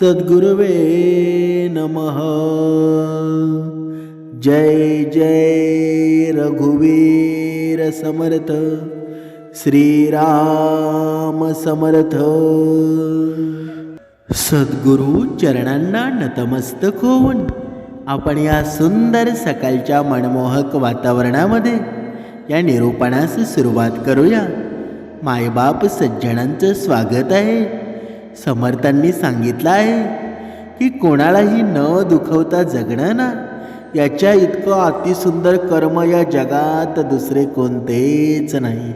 सद्गुरवे नमः। जय जय रघुवीर समर्थ। श्रीराम समर्थ। सद्गुरु चरणांना नतमस्तक होऊन आपण या सुंदर सकाळच्या मनमोहक वातावरणामध्ये या निरूपणास सुरुवात करूया. मायबाप सज्जनांचं स्वागत आहे. समर्थांनी सांगितलं आहे की कोणालाही न दुखवता जगणं ना याच्या इतकं अतिसुंदर कर्म या जगात दुसरे कोणतेच नाही.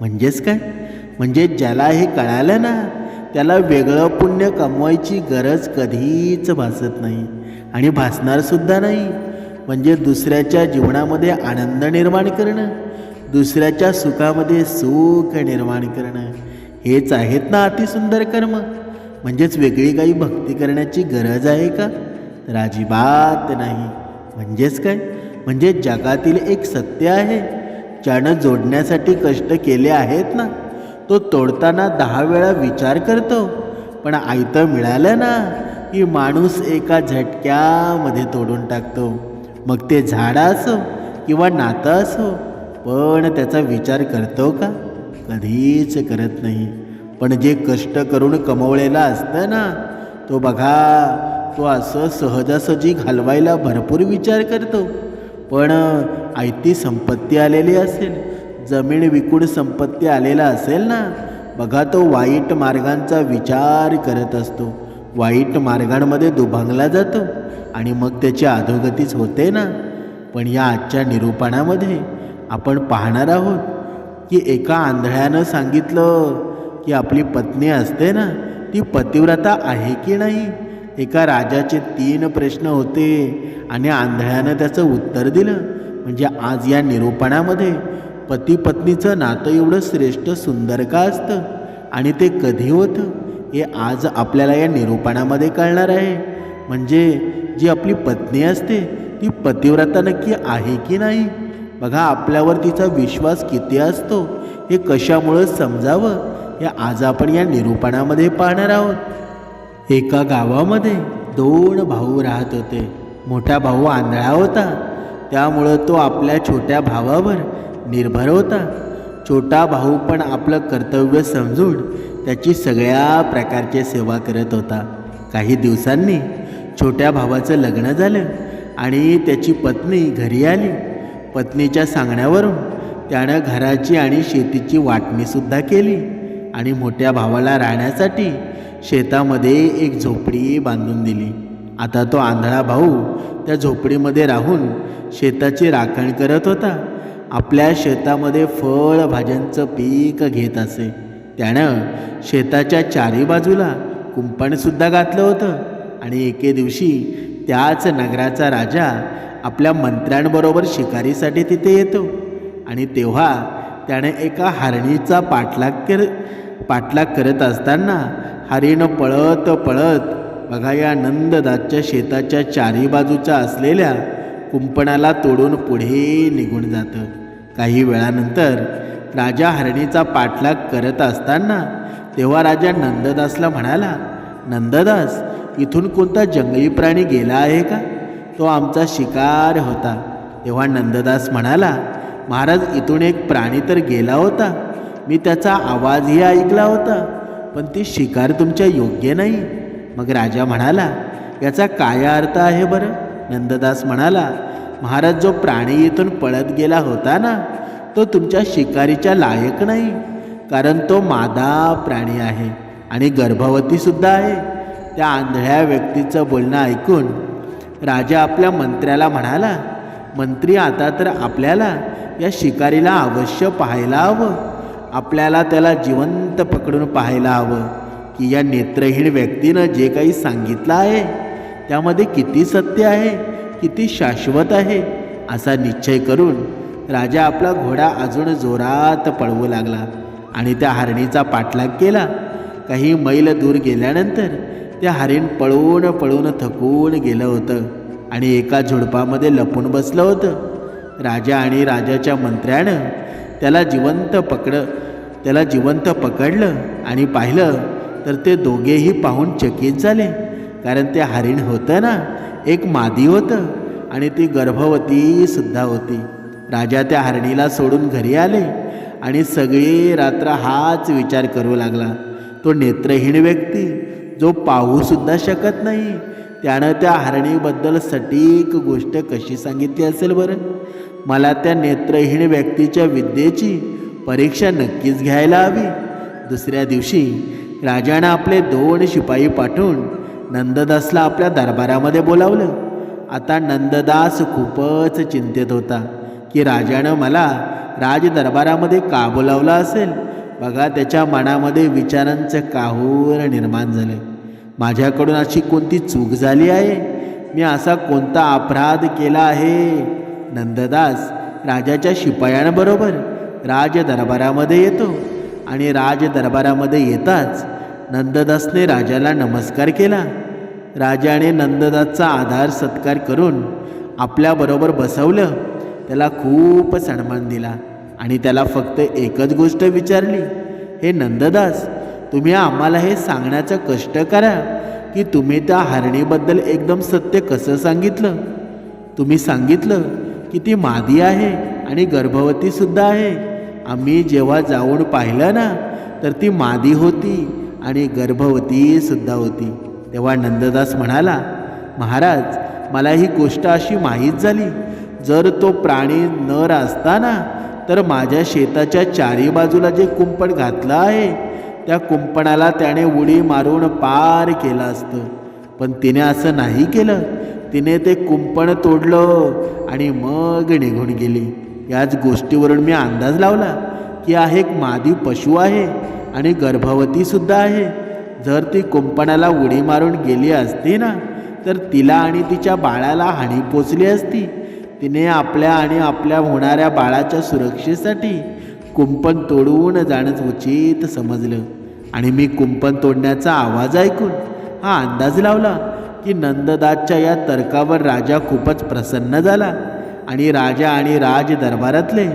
म्हणजेच काय? म्हणजे ज्याला हे कळालं ना त्याला वेगळं पुण्य कमवायची गरज कधीच भासत नाही. आणि भासणारसुद्धा नाही. म्हणजे दुसऱ्याच्या जीवनामध्ये आनंद निर्माण करणं दुसऱ्याच्या सुखामध्ये सुख निर्माण करणं. हेच आहेत ना अतिसुंदर कर्म. म्हणजेच वेगळी काही भक्ती करण्याची गरज आहे का? तर अजिबात नाही. म्हणजेच काय? म्हणजे जगातील एक सत्य आहे. ज्यानं जोडण्यासाठी कष्ट केले आहेत ना तो तोडताना दहा वेळा विचार करतो. पण आयतं मिळालं ना की माणूस एका झटक्यामध्ये तोडून टाकतो. मग ते झाडं असो किंवा नातं असो पण त्याचा विचार करतो का? कधीच करत नाही. पण जे कष्ट करून कमवलेला असतं ना तो बघा तो असं सहजासहजी घालवायला भरपूर विचार करतो. पण आयती संपत्ती आलेली असेल जमीन विकून संपत्ती आलेला असेल ना बघा तो वाईट मार्गांचा विचार करत असतो. वाईट मार्गांमध्ये दुभांगला जातो आणि मग त्याची अधोगतीच होते ना. पण या आजच्या निरूपणामध्ये आपण पाहणार आहोत की एका आंधळ्यानं सांगितलं की आपली पत्नी असते ना ती पतिव्रता आहे की नाही? एका राजाचे तीन प्रश्न होते आणि आंधळ्यानं त्याचं उत्तर दिलं. म्हणजे आज या निरूपणामध्ये पती पत्नीचं नातं एवढं श्रेष्ठ सुंदर का असतं? आणि ते कधी होतं? हे आज आपल्याला या निरूपणामध्ये कळणार आहे. म्हणजे जी आपली पत्नी असते ती पतिव्रता नक्की आहे की नाही? बघा आपल्यावर तिचा विश्वास किती असतो? हे कशामुळं समजावं? हे आज आपण या निरूपणामध्ये पाहणार आहोत. एका गावामध्ये दोन भाऊ राहत होते. मोठा भाऊ आंधळा होता. त्यामुळं तो आपल्या छोट्या भावावर निर्भर होता. छोटा भाऊ पण आपलं कर्तव्य समजून त्याची सगळ्या प्रकारची सेवा करत होता. काही दिवसांनी छोट्या भावाचं लग्न झालं आणि त्याची पत्नी घरी आली. पत्नीच्या सांगण्यावरून त्यानं घराची आणि शेतीची वाटणीसुद्धा केली आणि मोठ्या भावाला राहण्यासाठी शेतामध्ये एक झोपडी बांधून दिली. आता तो आंधळा भाऊ त्या झोपडीमध्ये राहून शेताची राखण करत होता. आपल्या शेतामध्ये फळ भाज्यांचं पीक घेत असे. त्यानं शेताच्या चारी बाजूला कुंपणसुद्धा घातलं होतं आणि एके दिवशी त्याच नगराचा राजा आपल्या मंत्र्यांबरोबर शिकारीसाठी तिथे येतो. आणि तेव्हा त्याने एका हरणीचा पाठलाग कर पाठलाग करत असताना हरिणं पळत पळत बघा या नंददाच्या शेताच्या चारी बाजूच्या असलेल्या कुंपणाला तोडून पुढे निघून जातं. काही वेळानंतर राजा हरणीचा पाठलाग करत असताना तेव्हा राजा नंददासला म्हणाला नंददास इथून कोणता जंगली प्राणी गेला आहे का? तो आमचा शिकार होता. तेव्हा नंददास म्हणाला महाराज इथून एक प्राणी तर गेला होता. मी त्याचा आवाजही ऐकला होता पण ती शिकार तुमच्या योग्य नाही. मग राजा म्हणाला याचा काय अर्थ आहे बरं? नंददास म्हणाला महाराज जो प्राणी इथून पळत गेला होता ना तो तुमच्या शिकारीच्या लायक नाही कारण तो मादा प्राणी आहे आणि गर्भवतीसुद्धा आहे. त्या आंधळ्या व्यक्तीचं बोलणं ऐकून राजा आपल्या मंत्र्याला म्हणाला मंत्री आता तर आपल्याला या शिकारीला अवश्य पाहायला हवं. आपल्याला त्याला जिवंत पकडून पाहायला हवं की या नेत्रहीन व्यक्तीनं जे काही सांगितलं आहे त्यामध्ये किती सत्य आहे किती शाश्वत आहे असा निश्चय करून राजा आपला घोडा अजून जोरात पळवू लागला आणि त्या हरणीचा पाठलाग केला. काही मैल दूर गेल्यानंतर त्या हरिण पळून पळून थकून गेलं होतं आणि एका झुडपामध्ये लपून बसलं होतं. राजा आणि राजाच्या मंत्र्यानं त्याला जिवंत पकड त्याला जिवंत पकडलं आणि पाहिलं तर ते दोघेही पाहून चकित झाले. कारण ते हरिण होतं ना एक मादी होतं आणि ती गर्भवतीसुद्धा होती. राजा त्या हरणीला सोडून घरी आले आणि सगळी रात्र हाच विचार करू लागला. तो नेत्रहीन व्यक्ती जो पाहूसुद्धा शकत नाही. त्यानं त्या हरणीबद्दल सटीक गोष्ट कशी सांगितली असेल बरं? मला त्या नेत्रहीन व्यक्तीच्या विद्येची परीक्षा नक्कीच घ्यायला हवी. दुसऱ्या दिवशी राजानं आपले दोन शिपाई पाठवून नंददासला आपल्या दरबारामध्ये बोलावलं. आता नंददास खूपच चिंतेत होता की राजानं मला राज दरबारामध्ये का बोलावलं असेल? बघा त्याच्या मनामध्ये विचारांचं काहूर निर्माण झालं माझ्याकडून अशी कोणती चूक झाली आहे? मी असा कोणता अपराध केला आहे? नंददास राजाच्या शिपायांबरोबर राज दरबारामध्ये येतो आणि राज दरबारामध्ये येताच नंददासने राजाला नमस्कार केला. राजाने नंददासचा आधार सत्कार करून आपल्याबरोबर बसवलं. त्याला खूप सन्मान दिला. आणि त्याला फक्त एकच गोष्ट विचारली हे नंददास तुम्ही आम्हाला हे सांगण्याचं कष्ट करा की तुम्ही त्या हरणीबद्दल एकदम सत्य कसं सांगितलं? तुम्ही सांगितलं की ती मादी आहे आणि गर्भवतीसुद्धा आहे. आम्ही जेव्हा जाऊन पाहिलं ना तर ती मादी होती आणि गर्भवतीसुद्धा होती. तेव्हा नंददास म्हणाला महाराज मला ही गोष्ट अशी माहीत झाली जर तो प्राणी नर असताना तर माझ्या शेताच्या चारी बाजूला जे कुंपण घातलं आहे त्या कुंपणाला त्याने उडी मारून पार केलं असतं. पण तिने असं नाही केलं. तिने ते कुंपण तोडलं आणि मग निघून गेली. याच गोष्टीवरून मी अंदाज लावला की हा एक मादी पशु आहे आणि गर्भवतीसुद्धा आहे. जर ती कुंपणाला उडी मारून गेली असती ना तर तिला आणि तिच्या बाळाला हानी पोचली असती. तिने आपल्या आणि आपल्या होणाऱ्या बाळाच्या सुरक्षेसाठी कुंपण तोडून जाणंच उचित समजलं. आणि मी कुंपण तोडण्याचा आवाज ऐकून हा अंदाज लावला की नंददासच्या या तर्कावर राजा खूपच प्रसन्न झाला आणि राजा आणि राज दरबारातले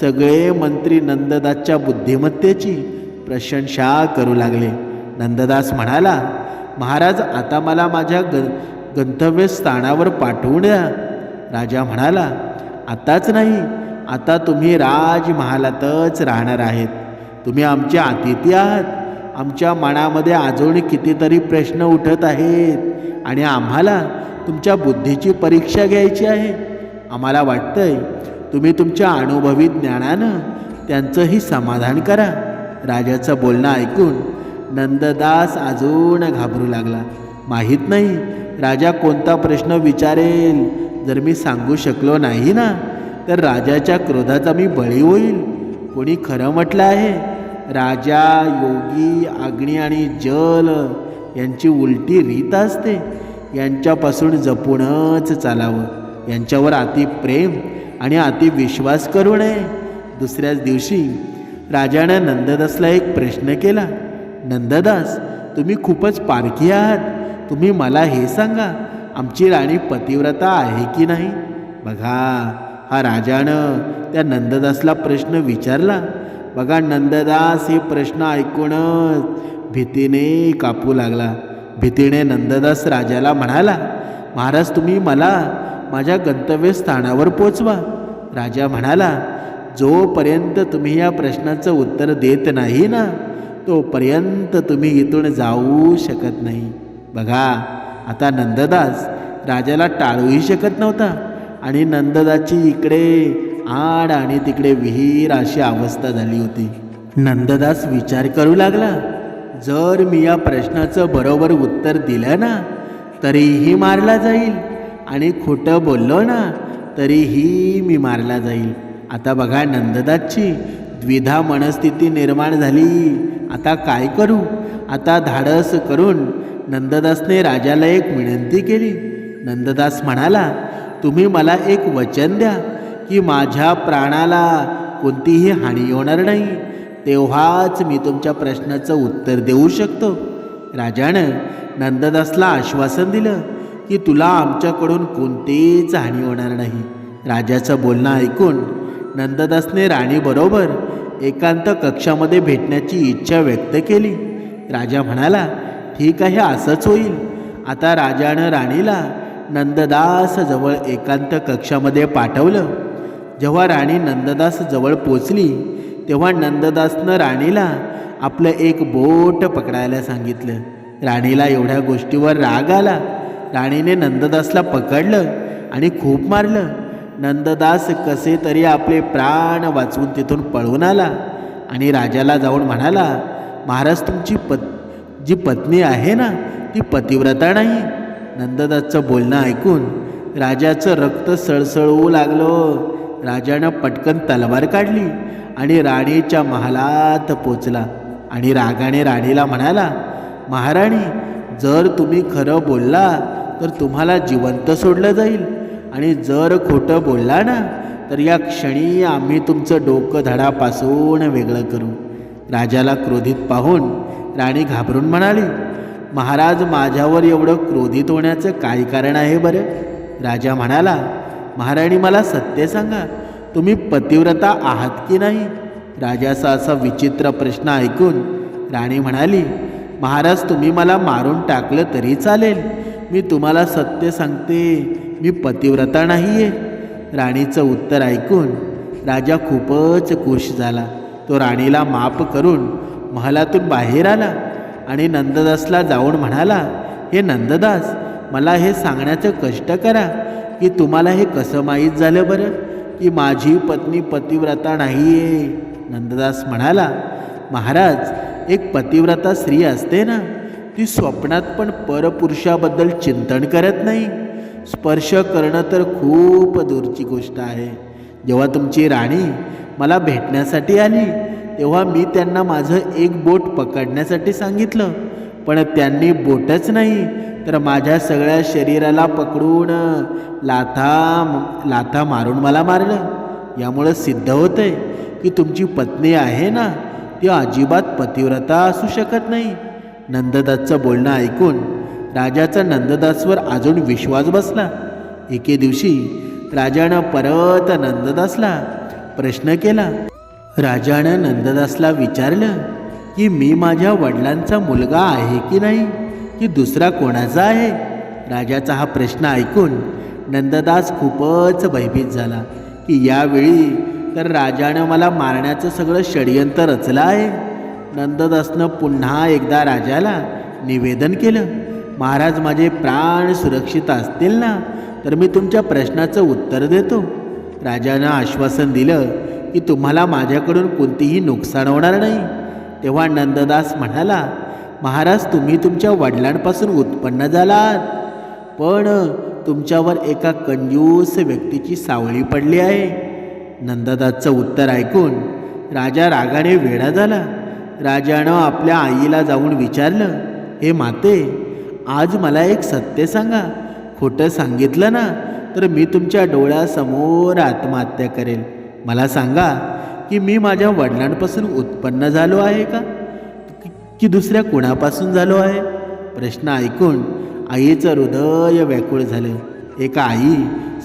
सगळे मंत्री नंददासच्या बुद्धिमत्तेची प्रशंसा करू लागले. नंददास म्हणाला महाराज आता मला माझ्या ग गंतव्यस्थानावर पाठवून द्या. राजा म्हणाला आताच नाही आता तुम्ही राजमहालातच राहणार आहेत. तुम्ही आमचे अतिथी आहात. आमच्या मनामध्ये अजून कितीतरी प्रश्न उठत आहेत आणि आम्हाला तुमच्या बुद्धीची परीक्षा घ्यायची आहे. आम्हाला वाटतंय तुम्ही तुमच्या अनुभवी ज्ञानानं त्यांचंही समाधान करा. राजाचं बोलणं ऐकून नंददास अजून घाबरू लागला. माहीत नाही. राजा कोणता प्रश्न विचारेल? जर मी सांगू शकलो नाही ना तर राजाच्या क्रोधाचा मी बळी होईल. कोणी खरं म्हटलं आहे? राजा योगी अग्नी आणि जल यांची उलटी रीत असते. यांच्यापासून जपूनच चालावं. यांच्यावर अति प्रेम आणि अति विश्वास करू नये. दुसऱ्याच दिवशी राजानं नंददासला एक प्रश्न केला. नंददास तुम्ही खूपच पारखी आहात. तुम्ही मला हे सांगा आमची राणी पतिव्रता आहे की नाही? बघा हा राजानं त्या नंददासला प्रश्न विचारला. बघा नंददास हे प्रश्न ऐकूनच भीतीने कापू लागला. भीतीने नंददास राजाला म्हणाला महाराज तुम्ही मला माझ्या गंतव्यस्थानावर पोचवा. राजा म्हणाला जोपर्यंत तुम्ही या प्रश्नाचं उत्तर देत नाही ना तोपर्यंत तुम्ही इथून जाऊ शकत नाही. बघा आता नंददास राजाला टाळूही शकत नव्हता आणि नंददाची इकडे आड आणि तिकडे विहीर अशी अवस्था झाली होती. नंददास विचार करू लागला जर मी या प्रश्नाचं बरोबर उत्तर दिलं ना तरीही मारला जाईल आणि खोटं बोललो ना तरीही मी मारला जाईल. आता बघा नंददासची द्विधा मनस्थिती निर्माण झाली. आता काय करू? आता धाडस करून नंददासने राजाला एक विनंती केली. नंददास म्हणाला तुम्ही मला एक वचन द्या की माझ्या प्राणाला कोणतीही हानी होणार नाही. तेव्हाच मी तुमच्या प्रश्नाचं उत्तर देऊ शकतो. राजानं नंददासला आश्वासन दिलं की तुला आमच्याकडून कोणतीच हानी होणार नाही. राजाचं बोलणं ऐकून नंददासने राणीबरोबर एकांत कक्षामध्ये भेटण्याची इच्छा व्यक्त केली. राजा म्हणाला ठीक आहे असंच होईल. आता राजानं राणीला नंददास जवळ एकांत कक्षामध्ये पाठवलं. जेव्हा राणी नंददास जवळ पोचली तेव्हा नंददासनं राणीला आपलं एक बोट पकडायला सांगितलं. राणीला एवढ्या गोष्टीवर राग आला. राणीने नंददासला पकडलं आणि खूप मारलं. नंददास कसे तरी आपले प्राण वाचवून तिथून पळून आला आणि राजाला जाऊन म्हणाला महाराज तुमची पत् जी पत्नी आहे ना ती पतिव्रता नाही. नंददासचं बोलणं ऐकून राजाचं रक्त सळसळवू लागलं. राजानं पटकन तलवार काढली आणि राणीच्या महालात पोचला आणि रागाने राणीला म्हणाला महाराणी जर तुम्ही खरं बोलला तर तुम्हाला जिवंत सोडलं जाईल. आणि जर खोटं बोलला ना तर या क्षणी आम्ही तुमचं डोकं धडापासून वेगळं करू. राजाला क्रोधित पाहून राणी घाबरून म्हणाली महाराज माझ्यावर एवढं क्रोधित होण्याचं काय कारण आहे बरं? राजा म्हणाला महाराणी मला सत्य सांगा. तुम्ही पतिव्रता आहात की नाही? राजाचा असा विचित्र प्रश्न ऐकून राणी म्हणाली महाराज तुम्ही मला मारून टाकलं तरी चालेल. मी तुम्हाला सत्य सांगते. मी पतिव्रता नाही आहे राणीचं उत्तर ऐकून राजा खूपच खुश झाला. तो राणीला माफ करून महालातून बाहेर आला आणि नंददासला जाऊन म्हणाला हे नंददास मला हे सांगण्याचं कष्ट करा की तुम्हाला हे कसं माहीत झालं बरं? की माझी पत्नी पतिव्रता नाही आहे नंददास म्हणाला महाराज एक पतिव्रता स्त्री असते ना ती स्वप्नात पण परपुरुषाबद्दल चिंतन करत नाही. स्पर्श करणं तर खूप दूरची गोष्ट आहे. जेव्हा तुमची राणी मला भेटण्यासाठी आली तेव्हा मी त्यांना माझं एक बोट पकडण्यासाठी सांगितलं. पण त्यांनी बोटच नाही तर माझ्या सगळ्या शरीराला पकडून लाथा लाथा मारून मला मारलं. यामुळं सिद्ध होतंय की तुमची पत्नी आहे ना ती अजिबात पतिव्रता असू शकत नाही. नंददासचं बोलणं ऐकून राजाचा नंददासवर अजून विश्वास बसला. एके दिवशी राजानं परत नंददासला प्रश्न केला. राजानं नंददासला विचारलं की मी माझ्या वडिलांचा मुलगा आहे की नाही? की दुसरा कोणाचा आहे? राजाचा हा प्रश्न ऐकून नंददास खूपच भयभीत झाला की यावेळी तर राजानं मला मारण्याचं सगळं षडयंत्र रचलं आहे. नंददासनं पुन्हा एकदा राजाला निवेदन केलं महाराज माझे प्राण सुरक्षित असतील ना? तर मी तुमच्या प्रश्नाचं उत्तर देतो. राजानं आश्वासन दिलं की तुम्हाला माझ्याकडून कोणतीही नुकसान होणार नाही. तेव्हा नंददास म्हणाला महाराज तुम्ही तुमच्या वडिलांपासून उत्पन्न झालात. पण तुमच्यावर एका कंजूस व्यक्तीची सावळी पडली आहे. नंददासचं उत्तर ऐकून राजा रागाने वेडा झाला. राजानं आपल्या आईला जाऊन विचारलं हे माते आज मला एक सत्य सांगा. खोटं सांगितलं ना तर मी तुमच्या डोळ्यासमोर आत्महत्या करेल. मला सांगा की मी माझ्या वडिलांपासून उत्पन्न झालो आहे का? की- दुसऱ्या कुणापासून झालो आहे? प्रश्न ऐकून आईचं हृदय व्याकुळ झालं. एका आई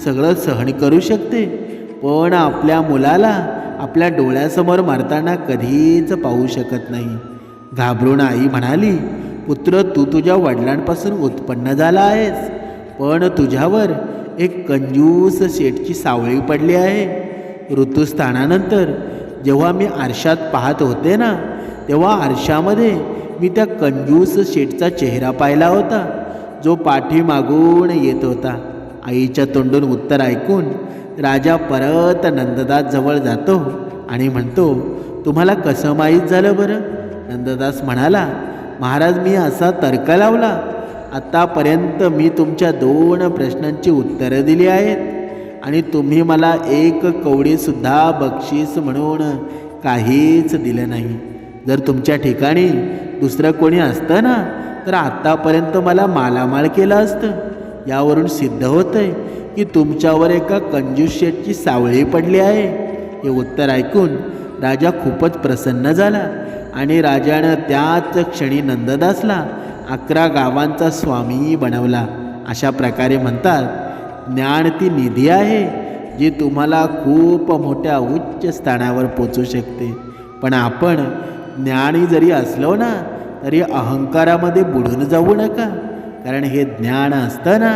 सगळं सहन करू शकते पण आपल्या मुलाला आपल्या डोळ्यासमोर मारताना कधीच पाहू शकत नाही. घाबरून आई म्हणाली पुत्र तू तुझ्या वडिलांपासून उत्पन्न झाला आहेस पण तुझ्यावर एक कंजूस शेठची सावळी पडली आहे. ऋतुस्थानानंतर जेव्हा मी आरशात पाहत होते ना तेव्हा आरशामध्ये मी त्या कंजूस शेठचा चेहरा पाहिला होता जो पाठीमागून येत होता. आईच्या तोंडून उत्तर ऐकून राजा परत नंददास जवळ जातो आणि म्हणतो तुम्हाला कसं माहीत झालं बरं? नंददास म्हणाला महाराज मी असा तर्क लावला. आत्तापर्यंत मी तुमच्या दोन प्रश्नांची उत्तरं दिली आहेत. आणि तुम्ही मला एक कवडीसुद्धा बक्षीस म्हणून काहीच दिलं नाही. जर तुमच्या ठिकाणी दुसरं कोणी असतं ना तर आत्तापर्यंत मला मालामाल केलं असतं. यावरून सिद्ध होतंय की तुमच्यावर एका कंजूस सावळी पडली आहे. हे उत्तर ऐकून राजा खूपच प्रसन्न झाला आणि राजानं त्याच क्षणी नंददासला अकरा गावांचा स्वामी बनवला. अशा प्रकारे म्हणतात ज्ञान ती निधी आहे जी तुम्हाला खूप मोठ्या उच्च स्थानावर पोचू शकते. पण आपण ज्ञानी जरी असलो ना तरी अहंकारामध्ये बुडून जाऊ नका. कारण हे ज्ञान असतं ना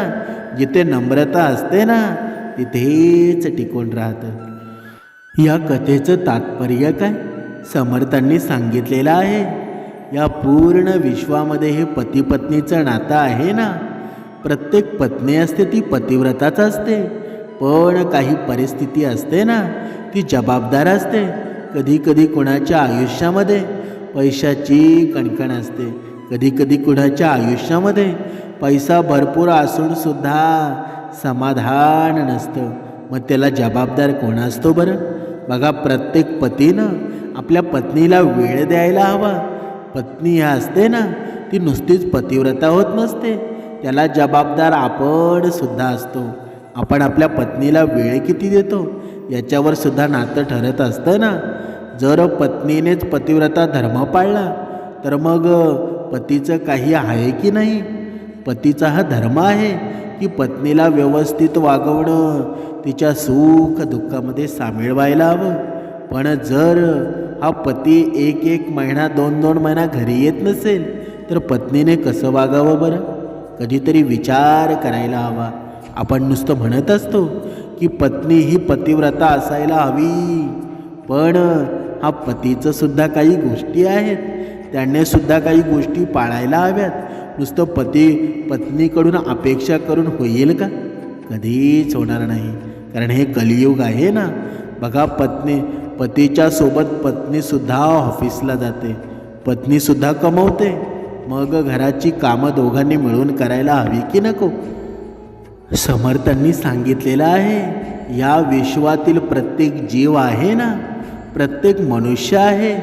जिथे नम्रता असते ना तिथेच टिकून राहतं. या कथेचं तात्पर्य काय? समर्थांनी सांगितलेलं आहे. या पूर्ण विश्वामध्ये हे पतीपत्नीचं नातं आहे ना प्रत्येक पत्नी असते ती पतिव्रताच असते. पण काही परिस्थिती असते ना ती जबाबदार असते. कधी कधी कुणाच्या आयुष्यामध्ये पैशाची कणकण असते. कधी कधी कुणाच्या आयुष्यामध्ये पैसा भरपूर असूनसुद्धा समाधान नसतं. मग त्याला जबाबदार कोण असतो बरं? बघा प्रत्येक पतीनं आपल्या पत्नीला वेळ द्यायला हवा. पत्नी ह्या असते ना ती नुसतीच पतिव्रता होत नसते. त्याला जबाबदार आपण सुद्धा असतो. आपण आपल्या पत्नीला वेळ किती देतो? याच्यावर सुद्धा नातं ठरत असतं ना? जर पत्नीनेच पतिव्रता धर्म पाळला तर मग पतीचं काही आहे की नाही? पतीचा हा धर्म आहे की पत्नीला व्यवस्थित वागवणं तिच्या सुख दुःखामध्ये सामील व्हायला हवं. पण जर हा पती एक एक महिना दोन दोन महिना घरी येत नसेल तर पत्नीने कसं वागावं बरं? कधीतरी विचार करायला हवा. आपण नुसतं म्हणत असतो की पत्नी ही पतिव्रता असायला हवी. पण हा पतीचं सुद्धा काही गोष्टी आहेत. त्याने सुद्धा काही गोष्टी पाळायला हव्यात. नुसतं पती पत्नीकडून अपेक्षा करून होईल का? कधीच होणार नाही. कारण हे कलियुग आहे ना. बघा पत्नी पतीच्या सोबत पत्नीसुद्धा ऑफिसला जाते. पत्नीसुद्धा कमवते. मग घराची कामं दोघांनी मिळून करायला हवी की नको? समर्थांनी सांगितलेलं आहे या विश्वातील प्रत्येक जीव आहे ना? प्रत्येक मनुष्य आहे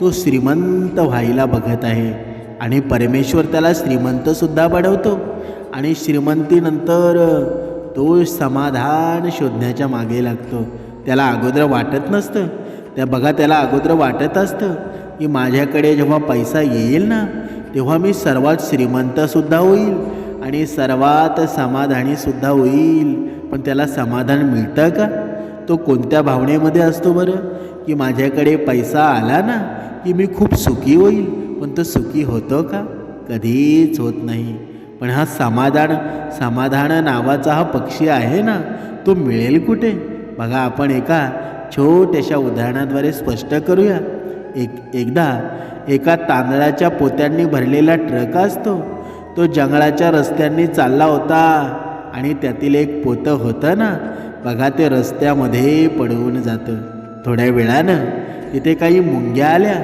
तो श्रीमंत व्हायला बघत आहे. आणि परमेश्वर त्याला श्रीमंतसुद्धा बनवतो आणि श्रीमंतीनंतर तो समाधान शोधण्याच्या मागे लागतो. त्याला अगोदर वाटत नसतं. त्या बघा त्याला अगोदर वाटत असतं की माझ्याकडे जेव्हा पैसा येईल ना तेव्हा मी सर्वात श्रीमंतसुद्धा होईल आणि सर्वात समाधानीसुद्धा होईल. पण त्याला समाधान मिळतं का? तो कोणत्या भावनेमध्ये असतो बरं? की माझ्याकडे पैसा आला ना की मी खूप सुखी होईल? पण तो सुखी होतो का? कधीच होत नाही. पण हा समाधान समाधान नावाचा हा पक्षी आहे ना तो मिळेल कुठे? बघा आपण एका छोट्याशा उदाहरणाद्वारे स्पष्ट करूया. एक एकदा एका तांदळाच्या पोत्यांनी भरलेला ट्रक असतो. तो जंगलाच्या रस्त्यांनी चालला होता आणि त्यातील एक पोतं होतं ना बघा ते रस्त्यामध्ये पडवून जातं. थोड्या वेळानं तिथे काही मुंग्या आल्या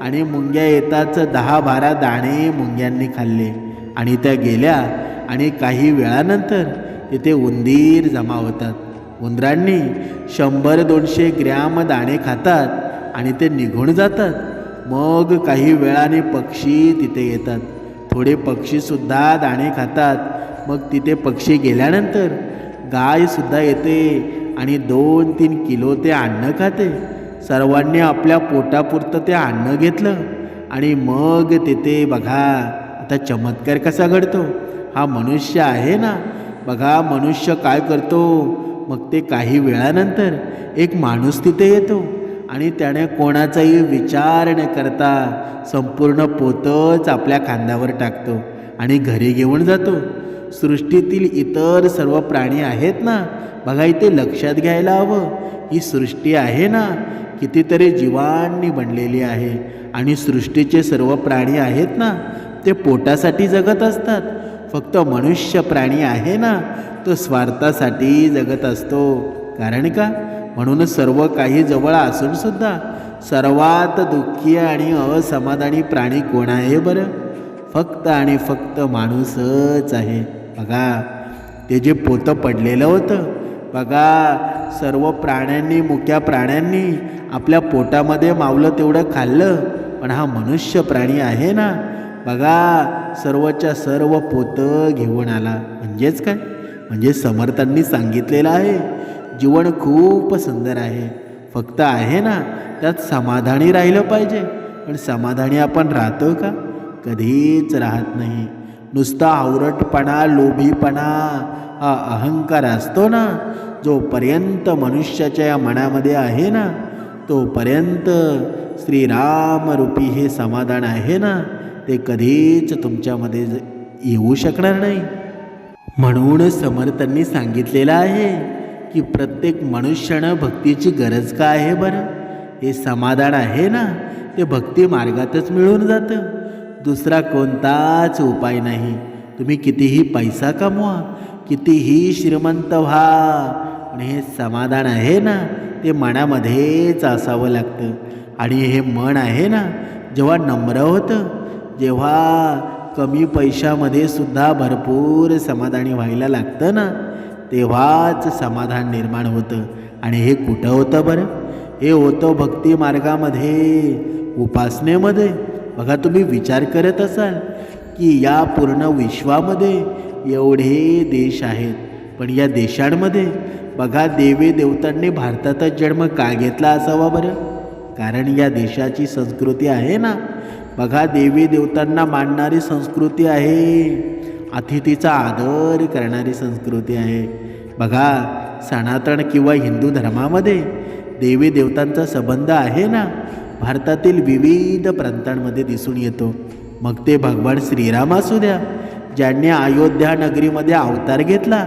आणि मुंग्या येताच दहा बारा दाणे मुंग्यांनी खाल्ले. आणि त्या गेल्या आणि काही वेळानंतर तिथे उंदीर जमा होतात. उंदरांनी शंभर दोनशे ग्रॅम दाणे खातात. आणि ते निघून जातात. मग काही वेळाने पक्षी तिथे येतात. थोडे पक्षीसुद्धा दाणे खातात. मग तिथे पक्षी गेल्यानंतर गायसुद्धा येते आणि दोन तीन किलो ते अन्न खाते. सर्वांनी आपल्या पोटापुरतं ते अन्न घेतलं आणि मग तिथे बघा आता चमत्कार कसा घडतो? हा मनुष्य आहे ना? बघा मनुष्य काय करतो? मग ते काही वेळानंतर एक माणूस तिथे येतो. आणि त्याने कोणाचाही विचार न करता संपूर्ण पोतच आपल्या खांद्यावर टाकतो आणि घरी घेऊन जातो. सृष्टीतील इतर सर्व प्राणी आहेत ना? बघा इथे लक्षात घ्यायला हवं. ही सृष्टी आहे ना? कितीतरी जीवांनी बनलेली आहे आणि सृष्टीचे सर्व प्राणी आहेत ना? ते पोटासाठी जगत असतात. फक्त मनुष्य प्राणी आहे ना? तो स्वार्थासाठी जगत असतो. कारण का? म्हणून सर्व काही जवळ असून सुद्धा सर्वात दुःखी आणि असमाधानी प्राणी कोण आहे बरं? फक्त आणि फक्त माणूसच आहे. बघा ते जे पोतं पडलेलं होतं बघा सर्व प्राण्यांनी मुक्या प्राण्यांनी आपल्या पोटामध्ये मावलं तेवढं खाल्लं पण पण हा मनुष्य प्राणी आहे ना? बघा सर्वच्या सर्व पोतं घेऊन आला. म्हणजेच काय? म्हणजे समर्थांनी सांगितलेलं आहे. जीवन खूप सुंदर आहे. फक्त आहे ना त्यात समाधानी राहिलं पाहिजे. पण समाधानी आपण राहतो का? कधीच राहत नाही. नुसता आवरटपणा लोभीपणा हा अहंकार असतो ना जोपर्यंत मनुष्याच्या या मनामध्ये आहे ना तोपर्यंत श्रीरामरूपी हे समाधान आहे ना ते कधीच तुमच्यामध्ये येऊ शकणार नाही. म्हणून समर्थांनी सांगितलेलं आहे की प्रत्येक मनुष्यानं भक्तीची गरज का आहे बरं? हे समाधान आहे ना? ते भक्ती मार्गातच मिळून जातं. दुसरा कोणताच उपाय नाही. तुम्ही कितीही पैसा कमवा कितीही श्रीमंत व्हा पण हे समाधान आहे ना? ते मनामध्येच असावं लागतं. आणि हे मन आहे ना? जेव्हा नम्र होतं जेव्हा कमी पैशामध्ये सुद्धा भरपूर समाधानी व्हायला लागतं ना? तेव्हाच समाधान निर्माण होतं. आणि हे कुठं होतं बरं? हे होतं भक्ती मार्गामध्ये उपासनेमध्ये. बघा तुम्ही विचार करत असाल की या पूर्ण विश्वामध्ये एवढे देश आहेत. पण या देशांमध्ये बघा देवी देवतांनी भारतातच जन्म का घेतला असावा बरं? कारण या देशाची संस्कृती आहे ना. बघा देवी देवतांना मानणारी संस्कृती आहे. अतिथीचा आदर करणारी संस्कृती आहे. बघा सनातन किंवा हिंदू धर्मामध्ये देवी देवतांचा संबंध आहे ना? भारतातील विविध प्रांतांमध्ये दिसून येतो. मग ते भगवान श्रीराम असू द्या ज्यांनी अयोध्या नगरीमध्ये अवतार घेतला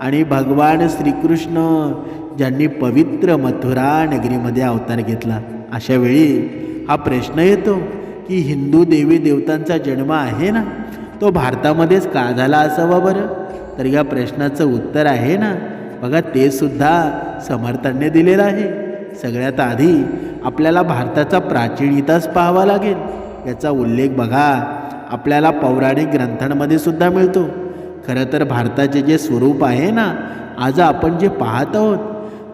आणि भगवान श्रीकृष्ण ज्यांनी पवित्र मथुरा नगरीमध्ये अवतार घेतला. अशा वेळी हा प्रश्न येतो की हिंदू देवी देवतांचा जन्म आहे ना? तो भारतामध्येच का झाला असावा बरं? तर या प्रश्नाचं उत्तर आहे ना. बघा ते सुद्धा समर्थांनी दिलेलं आहे. सगळ्यात आधी आपल्याला भारताचा प्राचीन इतिहास पाहावा लागेल. याचा उल्लेख बघा आपल्याला पौराणिक ग्रंथांमध्ये सुद्धा मिळतो. खरं तर भारताचे जे स्वरूप आहे ना आज आपण जे पाहत आहोत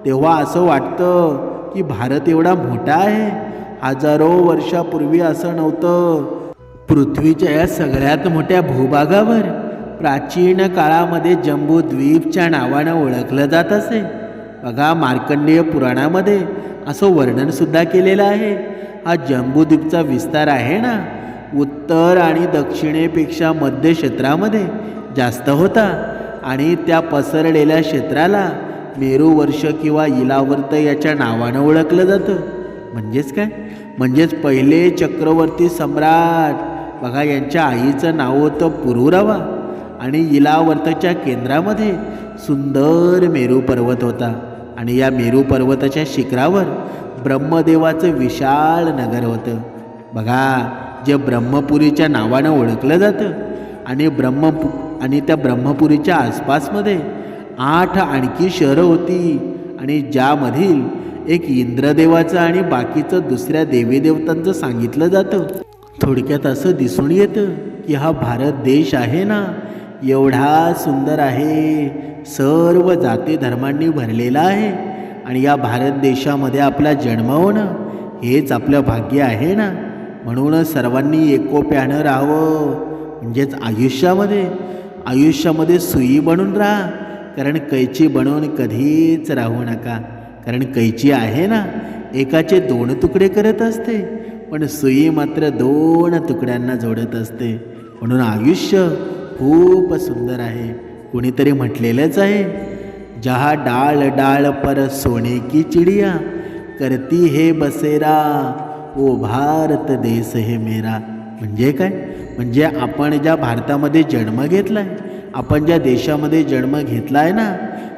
तेव्हा असं वाटतं की भारत एवढा मोठा आहे. हजारो वर्षापूर्वी असं नव्हतं. पृथ्वीच्या या सगळ्यात मोठ्या भूभागावर प्राचीन काळामध्ये जम्बूद्वीपच्या नावानं ओळखलं जात असे. बघा मार्कंडेय पुराणामध्ये असं वर्णनसुद्धा केलेलं आहे. हा जम्बूद्वीपचा विस्तार आहे ना? उत्तर आणि दक्षिणेपेक्षा मध्य क्षेत्रामध्ये जास्त होता आणि त्या पसरलेल्या क्षेत्राला मेरूवर्ष किंवा इलावर्त याच्या नावानं ओळखलं जातं. म्हणजेच काय? म्हणजेच पहिले चक्रवर्ती सम्राट बघा यांच्या आईचं नाव होतं पुरुरवा. आणि इलावर्तच्या केंद्रामध्ये सुंदर मेरू पर्वत होता. आणि या मेरू पर्वताच्या शिखरावर ब्रह्मदेवाचं विशाल नगर होतं. बघा जे ब्रह्मपुरीच्या नावानं ओळखलं जातं. आणि ब्रह्मपु आणि त्या ब्रह्मपुरीच्या आसपासमध्ये आठ आणखी शहरं होती. आणि ज्यामधील एक इंद्रदेवाचं आणि बाकीचं दुसऱ्या देवीदेवतांचं सांगितलं जातं. थोडक्यात असं दिसून येतं की हा भारत देश आहे ना एवढा सुंदर आहे. सर्व जाती धर्मांनी भरलेला आहे आणि या भारत देशामध्ये आपला जन्म होणं हेच आपलं भाग्य आहे ना. म्हणूनच सर्वांनी एकोप्यानं राहावं. म्हणजेच आयुष्यामध्ये आयुष्यामध्ये सुई बनून राहा. कारण कैची बनवून कधीच राहू नका. कारण कैची आहे ना एकाचे दोन तुकडे करत असते. पण सुई मात्र दोन तुकड्यांना जोडत असते. म्हणून आयुष्य खूप सुंदर आहे. कोणीतरी म्हटलेलंच आहे जहा डाळ डाळ पर सोने की चिडिया करती हे बसेरा ओ भारत देश हे मेरा. म्हणजे काय? म्हणजे आपण ज्या भारतामध्ये जन्म घेतला आहे आपण ज्या देशामध्ये जन्म घेतला आहे ना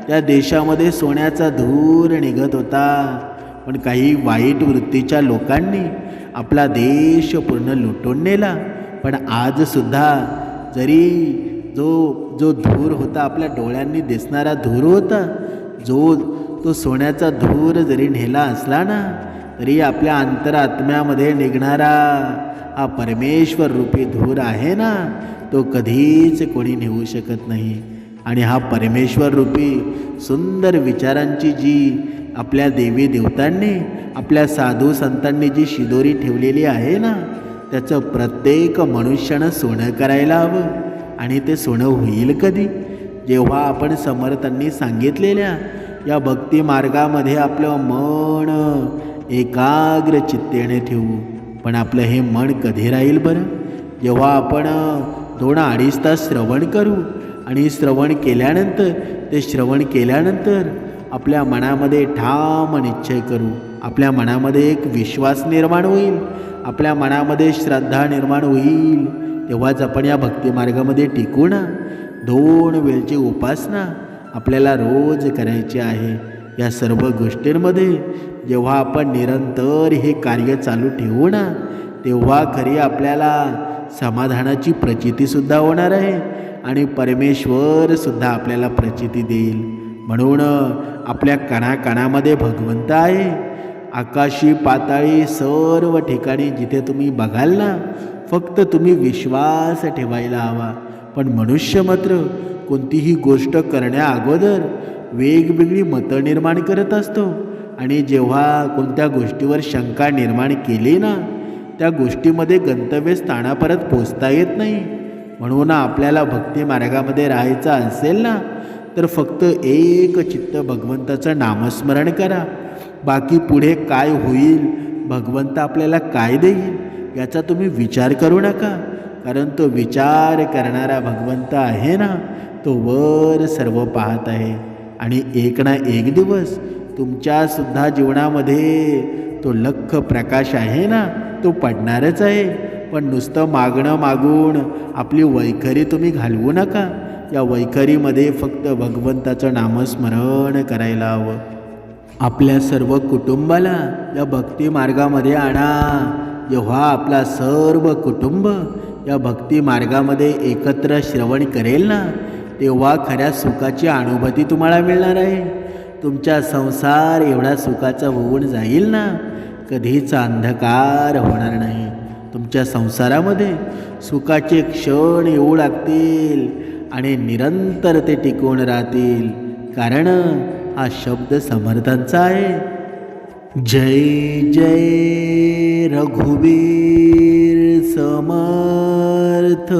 त्या देशामध्ये सोन्याचा धूर निघत होता. पण काही वाईट वृत्तीच्या लोकांनी आपला देश पूर्ण लुटून नेला. पण आजसुद्धा जरी जो जो धूर होता आपल्या डोळ्यांनी दिसणारा धूर होता जो तो सोन्याचा धूर जरी नेला असला ना तरी आपल्या अंतरात्म्यामध्ये निघणारा हा परमेश्वर रूपी धूर आहे ना तो कधीच कोणी नेऊ शकत नाही. आणि हा परमेश्वर रूपी सुंदर विचारांची जी आपल्या देवी देवतांनी आपल्या साधू संतांनी जी शिदोरी ठेवलेली आहे ना त्याचं प्रत्येक मनुष्यानं सोनं करायला हवं. आणि ते सोनं होईल कधी? जेव्हा आपण समर्थांनी सांगितलेल्या या भक्ती मार्गामध्ये आपलं मन एकाग्र चित्तेने ठेवू. पण आपलं हे मन कधी राहील बरं? जेव्हा आपण दोन अडीच तास श्रवण करू आणि श्रवण केल्यानंतर ते श्रवण केल्यानंतर आपल्या मनामध्ये ठाम निश्चय करू. आपल्या मनामध्ये एक विश्वास निर्माण होईल. आपल्या मनामध्ये श्रद्धा निर्माण होईल. तेव्हाच आपण या भक्तिमार्गामध्ये टिकू ना. दोन वेळची उपासना आपल्याला रोज करायची आहे. या सर्व गोष्टींमध्ये जेव्हा आपण निरंतर हे कार्य चालू ठेवू ना तेव्हा खरी आपल्याला समाधानाची प्रचितीसुद्धा होणार आहे आणि परमेश्वरसुद्धा आपल्याला प्रचिती देईल. म्हणून आपल्या कणाकणामध्ये भगवंत आहे. आकाशी पाताळी सर्व ठिकाणी जिथे तुम्ही बघाल ना फक्त तुम्ही विश्वास ठेवायला हवा. पण मनुष्य मात्र कोणतीही गोष्ट करण्या अगोदर वेगवेगळी मतं निर्माण करत असतो. आणि जेव्हा कोणत्या गोष्टीवर शंका निर्माण केली ना त्या गोष्टीमध्ये गंतव्यस्थानापर्यंत पोचता येत नाही. म्हणून आपल्याला भक्ती मार्गामध्ये राहायचं असेल ना तर फक्त एक चित्त भगवंताचं नामस्मरण करा. बाकी पुढे काय होईल भगवंत आपल्याला काय देईल याचा तुम्ही विचार करू नका. कारण तो विचार करणारा भगवंत आहे ना तो वर सर्व पाहत आहे. आणि एक ना एक दिवस तुमच्यासुद्धा जीवनामध्ये तो लख प्रकाश आहे ना तो पडणारच आहे. पण नुसतं मागणं मागून आपली वैखरी तुम्ही घालवू नका. या वैखरीमध्ये फक्त भगवंताचं नामस्मरण करायला हवं. आपल्या सर्व कुटुंबाला या भक्ती मार्गामध्ये आणा. जेव्हा आपला सर्व कुटुंब या भक्ती मार्गामध्ये एकत्र श्रवण करेल ना तेव्हा खऱ्या सुखाची अनुभूती तुम्हाला मिळणार आहे. तुमचा संसार एवढा सुखाचा होऊन जाईल ना कधीच अंधकार होणार नाही. तुमच्या संसारामध्ये सुखाचे क्षण येऊ लागतील. आणि निरंतर ते टिकून राहतील. कारण हा शब्द समर्थांचा आहे. जय जय रघुवीर समर्थ.